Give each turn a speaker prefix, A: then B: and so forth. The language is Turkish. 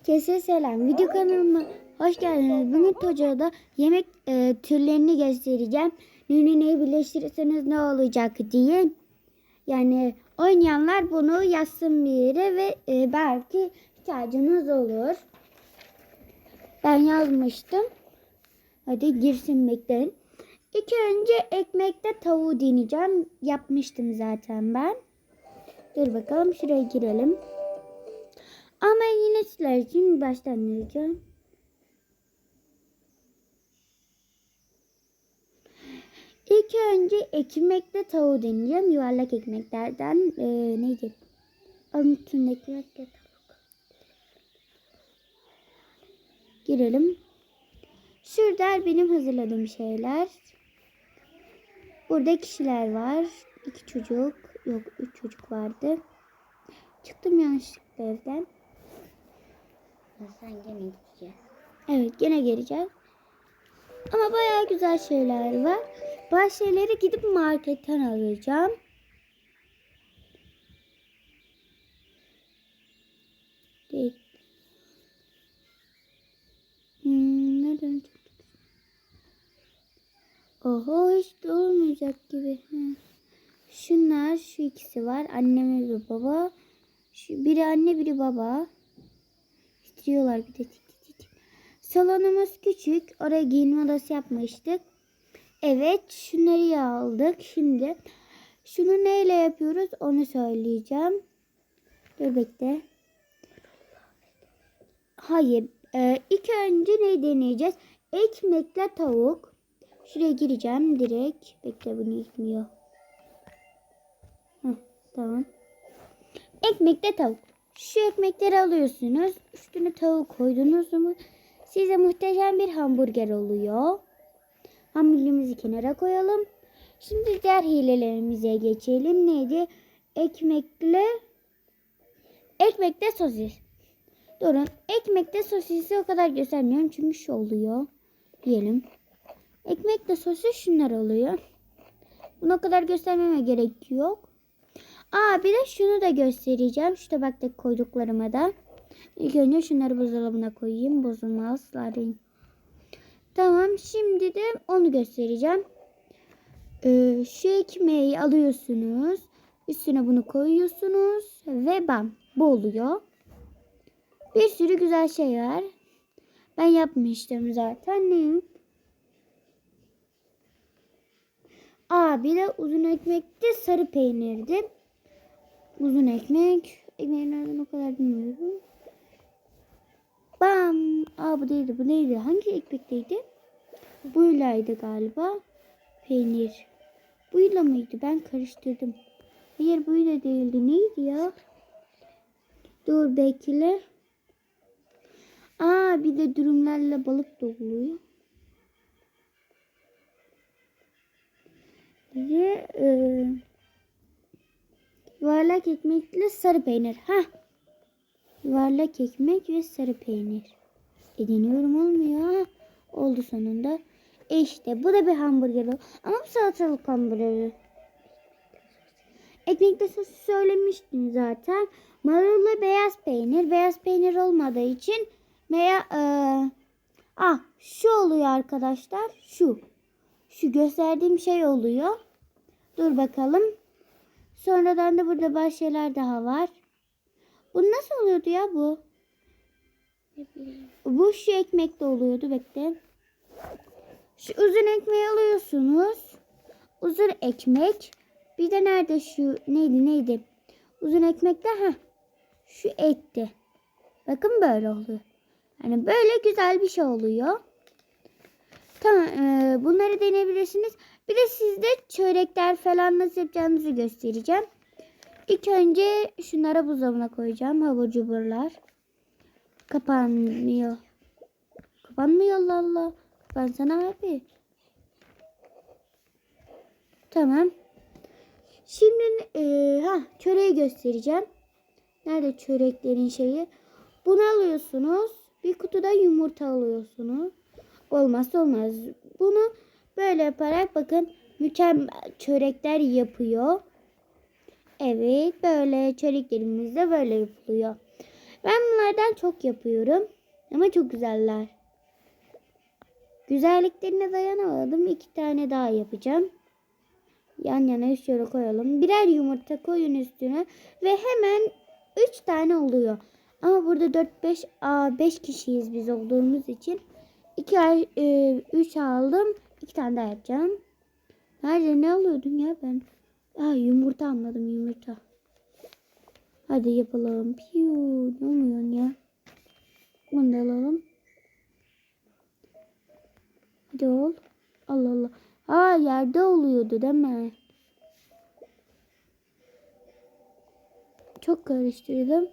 A: Herkese selam. Video kanalıma hoş geldiniz. Bugün Toca'da yemek e, türlerini göstereceğim. Ne neyi birleştirirseniz ne olacak diye. Yani oynayanlar bunu yazsın bir yere ve e, belki ihtiyacınız olur. Ben yazmıştım. Hadi girsin bekleyin. İlk önce ekmekte tavuğu deneyeceğim. Yapmıştım zaten ben. Dur bakalım şuraya girelim. Ama yine sizler için baştan deneyeceğim. İlk önce ekmekle tavuğu deneyeceğim. Yuvarlak ekmeklerden e, neydi? Altın ekmekle tavuk. Girelim. Şurada benim hazırladığım şeyler. Burada kişiler var. İki çocuk. Yok üç çocuk vardı. Çıktım yanlışlıkla evden.
B: Sen gene gideceğiz.
A: Evet gene geleceğiz. Ama bayağı güzel şeyler var. Bazı şeyleri gidip marketten alacağım. Değil. Hmm, nereden? Oho hiç olmayacak gibi. Şunlar şu ikisi var. Annem ve baba. Şu, biri anne biri baba. İstiyorlar bir de. Tik. Salonumuz küçük. Oraya giyinme odası yapmıştık. Evet şunları aldık. Şimdi şunu neyle yapıyoruz onu söyleyeceğim. Dur bekle. Hayır. Ee, ilk önce ne deneyeceğiz? Ekmekle tavuk. Şuraya gireceğim direkt. Bekle bunu gitmiyor. Heh, tamam. Ekmekle tavuk. Şu ekmekleri alıyorsunuz. Üstüne tavuk koydunuz mu size muhteşem bir hamburger oluyor. Hamburgerimizi kenara koyalım. Şimdi diğer hilelerimize geçelim. Neydi? Ekmekle ekmekle sosis. Durun. Ekmekle sosisi o kadar göstermiyorum çünkü şu oluyor. Diyelim. Ekmekle sosis şunlar oluyor. Bunu o kadar göstermeme gerek yok. Aa bir de şunu da göstereceğim. Şu tabakta koyduklarıma da. İlk önce şunları buzdolabına koyayım. Bozulmazlar. Tamam şimdi de onu göstereceğim. Ee, şu ekmeği alıyorsunuz. Üstüne bunu koyuyorsunuz. Ve bam bu oluyor. Bir sürü güzel şey var. Ben yapmıştım zaten. Ne? Aa bir de uzun ekmekti sarı peynirdi. Uzun ekmek. Ekmeğin nereden o kadar bilmiyorum. Bam. Aa bu değildi bu neydi? Hangi ekmekteydi? Buylaydı galiba. Peynir. Buyla mıydı? Ben karıştırdım. Hayır buyla değildi. Neydi ya? Dur bekle. Aa bir de dürümlerle balık da oluyor. Ve yuvarlak ekmekle sarı peynir. Ha. Yuvarlak ekmek ve sarı peynir. E deniyorum olmuyor. Oldu sonunda. E işte bu da bir hamburger o. Ama bu salatalık hamburgeri. Ekmekte sosu söylemiştim zaten. Marulla beyaz peynir. Beyaz peynir olmadığı için veya e, ah şu oluyor arkadaşlar. Şu. Şu gösterdiğim şey oluyor. Dur bakalım. Sonradan da burada bazı şeyler daha var. Bu nasıl oluyordu ya bu? Bu şu ekmekte oluyordu. Bekle. Şu uzun ekmeği alıyorsunuz. Uzun ekmek. Bir de nerede şu neydi neydi? Uzun ekmekte ha. Şu etti. Bakın böyle oluyor. Yani böyle güzel bir şey oluyor. Tamam e, bunları deneyebilirsiniz. Bir de sizde çörekler falan nasıl yapacağınızı göstereceğim. İlk önce şunlara buzdolabına koyacağım. Havur cuburlar. Kapanmıyor. Kapanmıyor Allah Allah. Ben sana abi. Tamam. Şimdi e, ha çöreği göstereceğim. Nerede çöreklerin şeyi? Bunu alıyorsunuz. Bir kutuda yumurta alıyorsunuz. Olmazsa olmaz. Bunu böyle yaparak bakın mükemmel çörekler yapıyor. Evet böyle çöreklerimiz de böyle yapılıyor. Ben bunlardan çok yapıyorum. Ama çok güzeller. Güzelliklerine dayanamadım. İki tane daha yapacağım. Yan yana şöyle koyalım. Birer yumurta koyun üstüne. Ve hemen üç tane oluyor. Ama burada 4-5 aa 5 kişiyiz biz olduğumuz için. 2 ay 3 aldım. 2 tane daha yapacağım. Nerede ne alıyordum ya ben? Aa yumurta anladım yumurta. Hadi yapalım. Piu ne oluyor ya? Bunu da alalım. Hadi ol. Allah Allah. Aa yerde oluyordu değil mi? Çok karıştırdım.